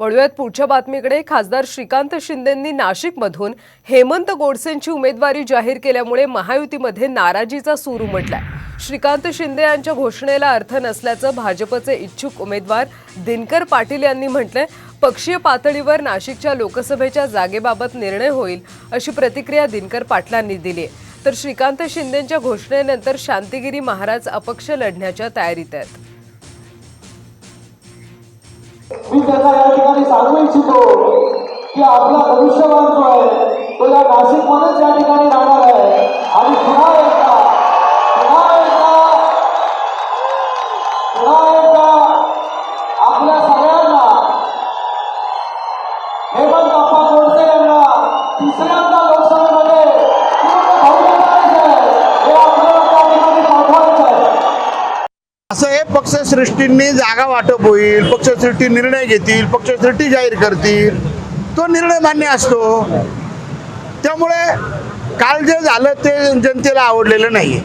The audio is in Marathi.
वळूयात पुढच्या बातमीकडे. खासदार श्रीकांत शिंदेंनी नाशिकमधून हेमंत गोडसेंची उमेदवारी जाहीर केल्यामुळे महायुतीमध्ये नाराजीचा सूर उमटलाय. श्रीकांत शिंदे यांच्या घोषणेला अर्थ नसल्याचं भाजपचे इच्छुक उमेदवार दिनकर पाटील यांनी म्हटलंय. पक्षीय पातळीवर नाशिकच्या लोकसभेच्या जागेबाबत निर्णय होईल अशी प्रतिक्रिया दिनकर पाटलांनी दिली आहे. तर श्रीकांत शिंदेंच्या घोषणेनंतर शांतिगिरी महाराज अपक्ष लढण्याच्या तयारीत आहेत. मी त्यांना या ठिकाणी सांगू इच्छितो की आपला भविष्यवान जो आहे तो या नाशिकमध्येच या ठिकाणी राहणार आहे आणि पुन्हा एकदा पुन्हा एकदा पुन्हा एकदा असं हे पक्षश्रेष्ठींनी जागा वाटप होईल पक्षश्रेष्ठी निर्णय घेतील पक्षश्रेष्ठी जाहीर करतील. तो निर्णय मान्य असतो. त्यामुळे काल जे झालं ते जनतेला आवडलेलं नाही